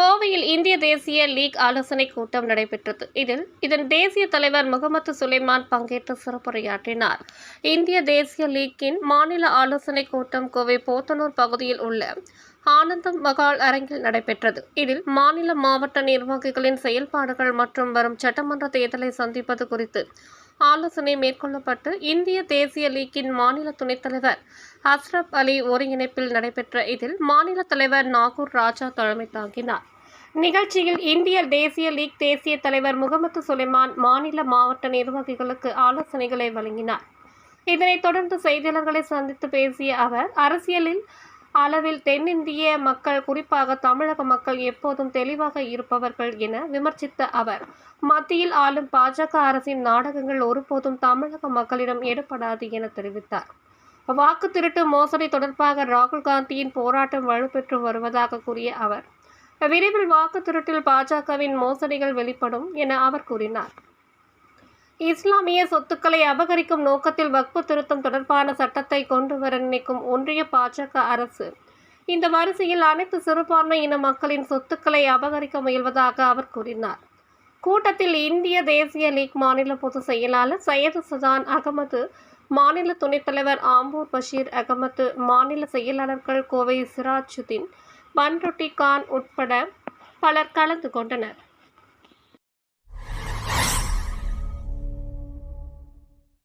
கோவையில் இந்திய தேசிய லீக் ஆலோசனை கூட்டம் நடைபெற்றது. இதில் இதன் தேசிய தலைவர் முகமது சுலைமான் பங்கேற்று சிறப்புரையாற்றினார். இந்திய தேசிய லீக்கின் மாநில ஆலோசனை கூட்டம் கோவை போத்தனூர் பகுதியில் உள்ள ஆனந்தம் மகால் அரங்கில் நடைபெற்றது. இதில் மாநில மாவட்ட நிர்வாகிகளின் செயல்பாடுகள் மற்றும் வரும் சட்டமன்ற தேர்தலை சந்திப்பது குறித்து ஆலோசனை மேற்கொள்ளப்பட்டு இந்திய தேசிய லீக்கின் மாநில துணைத் தலைவர் அஸ்ரப் அலி ஒருங்கிணைப்பில் நடைபெற்ற இதில் மாநில தலைவர் நாகூர் ராஜா தலைமை தாங்கினார். நிகழ்ச்சியில் இந்திய தேசிய லீக் தேசிய தலைவர் முகமது சுலைமான் மாநில மாவட்ட நிர்வாகிகளுக்கு ஆலோசனைகளை வழங்கினார். இதனைத் தொடர்ந்து செய்தியாளர்களை சந்தித்து பேசிய அவர் அரசியலில் அளவில் தென்னிந்திய மக்கள் குறிப்பாக தமிழக மக்கள் எப்போதும் தெளிவாக இருப்பவர்கள் என விமர்சித்த அவர் மத்தியில் ஆளும் பாஜக அரசின் நாடகங்கள் ஒருபோதும் தமிழக மக்களிடம் எடுபடாது என தெரிவித்தார். வாக்கு திருட்டு மோசடி தொடர்பாக ராகுல் காந்தியின் போராட்டம் வலுப்பெற்று வருவதாக கூறிய அவர் விரைவில் வாக்கு திருட்டில் பாஜகவின் மோசடிகள் வெளிப்படும் என அவர் கூறினார். இஸ்லாமிய சொத்துக்களை அபகரிக்கும் நோக்கத்தில் வக்பு திருத்தம் தொடர்பான சட்டத்தை கொண்டு வர நினைக்கும் ஒன்றிய பாஜக அரசு. இந்த வரிசையில் அனைத்து சிறுபான்மை இன மக்களின் சொத்துக்களை அபகரிக்க முயல்வதாக அவர் கூறினார். கூட்டத்தில் இந்திய தேசிய லீக் மாநில பொதுச் செயலாளர் சையது சுதான் அகமது மாநில துணைத் தலைவர் ஆம்பூர் பஷீர் அகமது மாநில செயலாளர்கள் கோவை சிராஜுதீன் பன்ருட்டி கான் உட்பட பலர் கலந்து கொண்டனர்.